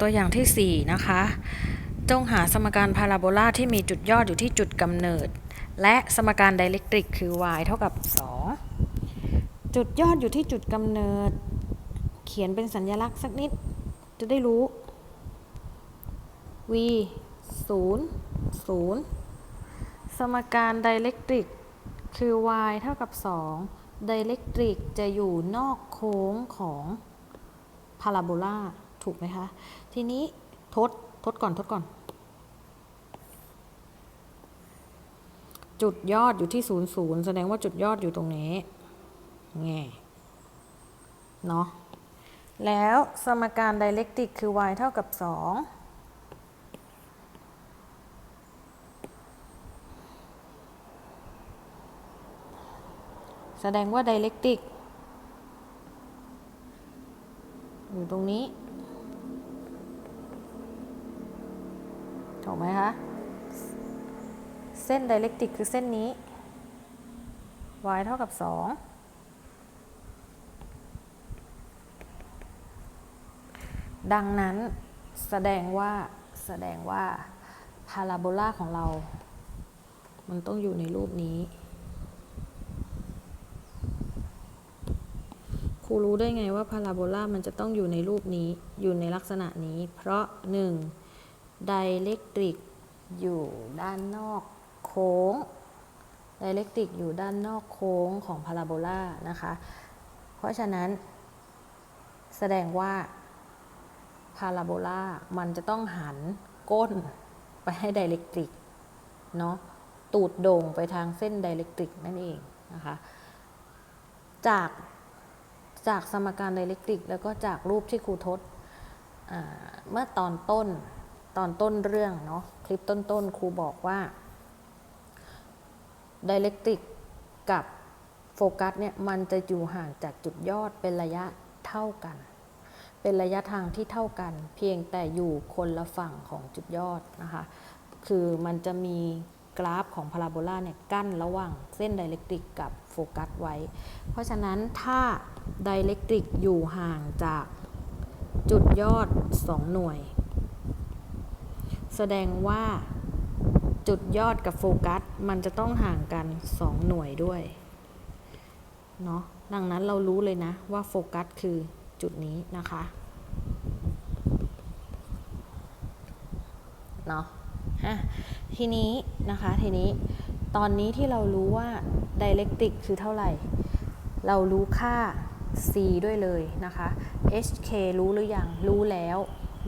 ตัวอย่างที่ 4 นะคะ จงหาสมการพาราโบลาที่มีจุดยอดอยู่ที่จุดกำเนิด และสมการไดเรกตริกคือ y เท่ากับ 2 จุดยอดอยู่ที่จุดกำเนิด เขียนเป็นสัญลักษณ์สักนิด จะได้รู้ v 0 0 สมการไดเรกตริกคือ y เท่ากับ 2 ไดเรกตริกจะอยู่นอกโค้งของพาราโบลา ถูกไหมคะ ทีนี้ทด ทดก่อน ทดก่อน จุดยอดอยู่ที่0 0แสดงว่าจุดยอดอยู่ตรงนี้แง่เนาะ แล้วสมการไดเรกติกคือ y เท่ากับ 2แสดงว่าไดเรกติกอยู่ตรงนี้ ถูกไหมคะ เส้นไดเรกติกคือเส้นนี้ y เท่ากับ 2 ดังนั้นแสดงว่าแสดงว่าพาราโบลาของเรา มันต้องอยู่ในรูปนี้ ครูรู้ได้ไงว่าพาราโบลามันจะต้องอยู่ในรูปนี้ อยู่ในลักษณะนี้ เพราะ 1. ไดเรกตริกอยู่ด้านนอกโค้งไดเรกตริกอยู่ด้านนอกโค้งของพาราโบลานะคะ เพราะฉะนั้น แสดงว่าพาราโบลามันจะต้องหันก้นไปให้ไดเรกตริกเนาะตูดโด่งไปทางเส้นไดเรกตริกนั่นเองนะคะ จากจากสมการไดเรกตริกแล้วก็จากรูปที่ครูทดเมื่อตอนต้น ตอนต้นเรื่องเนาะคลิปต้นๆครูบอกว่าไดเรกติกกับโฟกัสเนี่ยมันจะอยู่ห่างจากจุดยอดเป็นระยะเท่ากัน เป็นระยะทางที่เท่ากัน เพียงแต่อยู่คนละฝั่งของจุดยอดนะคะคือมันจะมีกราฟของพาราโบลาเนี่ยกั้นระหว่างเส้นไดเรกติกกับโฟกัสไว้ เพราะฉะนั้นถ้าไดเรกติกอยู่ห่างจากจุดยอด 2 หน่วย แสดงว่าจุดยอดกับโฟกัส มันจะต้องห่างกัน 2 หน่วยด้วย เนาะดังนั้นเรารู้เลยนะว่าโฟกัสคือจุดนี้นะคะ เนาะฮะทีนี้นะคะทีนี้ตอนนี้ที่เรารู้ว่าไดเรกติกคือเท่าไหร่ เรารู้ค่า c ด้วยเลยนะคะ hk รู้หรือยัง รู้แล้ว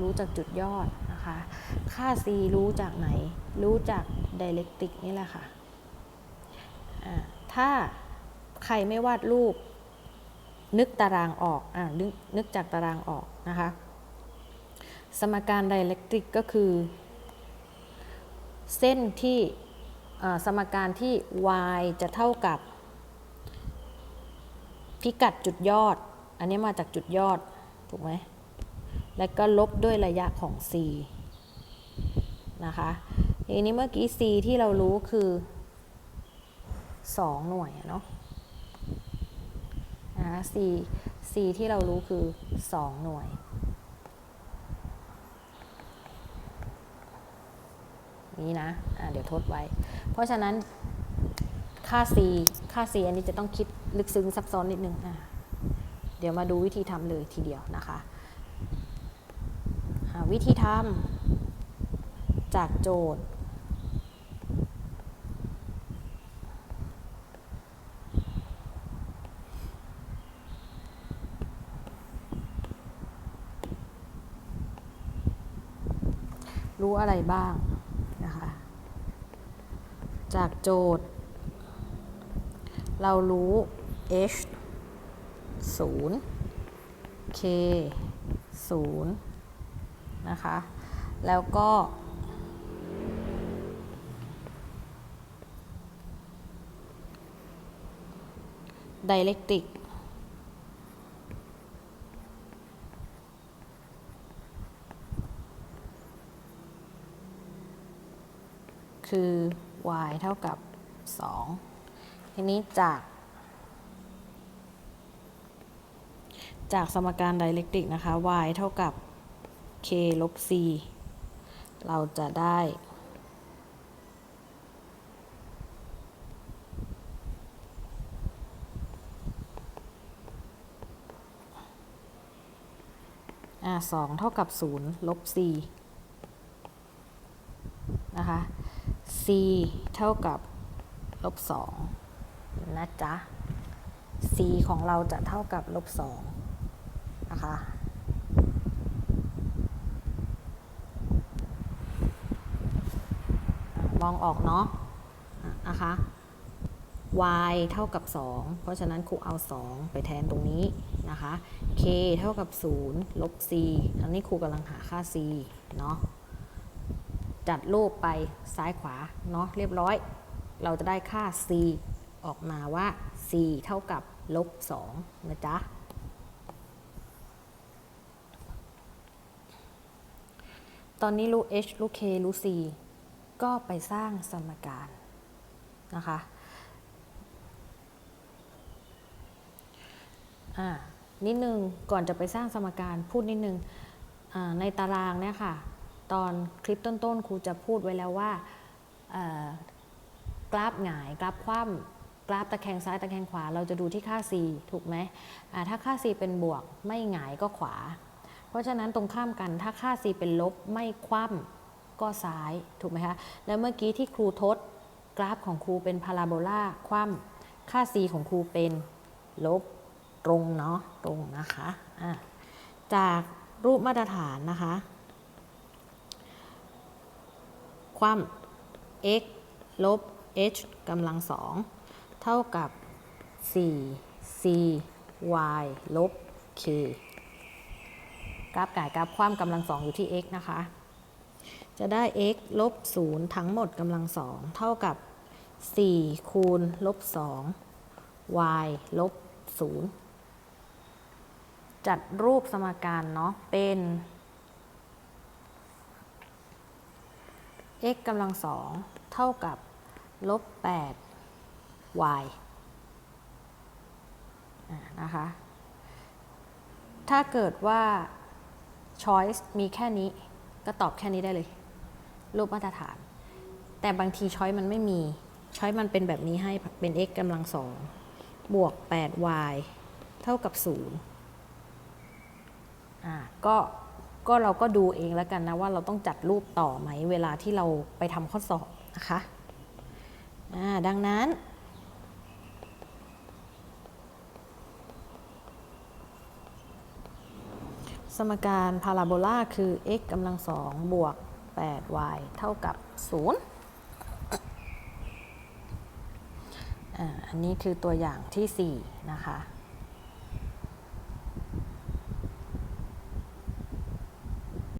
รู้จากจุดยอดนะคะ ค่า c รู้จากไหน รู้จากไดเรกตริกนี่แหละค่ะ ถ้าใครไม่วาดรูป นึกตารางออกอ่านึกนึกจากตารางออกนะคะ สมการไดเรกตริกก็คือ เส้นที่สมการที่ y จะเท่ากับ พิกัดจุดยอด อันนี้มาจากจุดยอด ถูกไหม แล้วก็ลบด้วยระยะของ c นะคะทีนี้เมื่อกี้ c ที่เรารู้คือ 2 หน่วยเนาะนะ c c ที่เรารู้คือ 2 หน่วยนี้นะะเดี๋ยวทดไว้ เพราะฉะนั้นค่า c ค่า c อันนี้จะต้องคิดลึกซึ้งซับซ้อนนิดนึงะเดี๋ยวมาดูวิธีทำเลยทีเดียวนะคะ วิธีทำ จากโจทย์ รู้อะไรบ้างนะคะ จากโจทย์ เรารู้ h 0 k 0นะคะ แล้วก็ ไดเรกติกคือ y เท่ากับ 2 ทีนี้จาก จากสมการไดเรกติกนะคะ y เท่ากับ k ลบ c เราจะได้ อ่าสองเท่ากับศูนย์ลบ c นะคะ c เท่ากับลบสองนะจ๊ะ c ของเราจะเท่ากับลบสองนะคะมองออกเนาะนะคะ y เท่ากับ 2 เพราะฉะนั้นครูเอา 2 ไปแทนตรงนี้นะคะ k เท่ากับ 0 ลบ c อันนี้ครูกำลังหาค่า c เนาะ จัดรูปไปซ้ายขวาเนาะเรียบร้อย เราจะได้ค่า c ออกมาว่า c เท่ากับลบ 2 นะจ๊ะ ตอนนี้รู้ h รู้ k รู้ c ก็ไปสร้างสมการนะคะ อ่า นิดนึงก่อนจะไปสร้างสมการพูดนิดนึงในตารางเนี่ยค่ะ ตอนคลิปต้นๆครูจะพูดไว้แล้วว่ากราฟหงายกราฟคว่ำกราฟตะแคงซ้ายตะแคงขวา เราจะดูที่ค่า c ถูกไหมถ้าค่า c เป็นบวกไม่หงายก็ขวา เพราะฉะนั้นตรงข้ามกันถ้าค่า c เป็นลบไม่คว่ำก็ซ้ายถูกไหมคะแล้วเมื่อกี้ที่ครูทดกราฟของครูเป็นพาราโบลาคว่ำค่า c ของครูเป็นลบ ตรงเนาะตรงนะคะะจากรูปมาตรฐานนะคะ ความ x ลบ h กำลังสองเท่ากับ 4 c y ลบ k กราฟก่ายกราฟความกำลังสองอยู่ที่ x นะคะ จะได้ x ลบ 0 ทั้งหมดกำลังสองเท่ากับ 4 คูณลบ 2 y ลบ 0 จัดรูปสมการเนาะเป็น x กำลังสองเท่ากับลบ8 y นะคะ ถ้าเกิดว่า choice มีแค่นี้ก็ตอบแค่นี้ได้เลย รูปมาตรฐาน แต่บางที choice มันไม่มี choice มันเป็นแบบนี้ให้เป็น x กำลังสองบวก 8y เท่ากับ 0 อ่าก็ก็เราก็ดูเองแล้วกันนะว่าเราต้องจัดรูปต่อไหมเวลาที่เราไปทำข้อสอบนะคะอ่าดังนั้น สมการพาราโบลาคือ x กำลังสองบวก 8y เท่ากับ 0อันนี้คือตัวอย่างที่ 4 นะคะ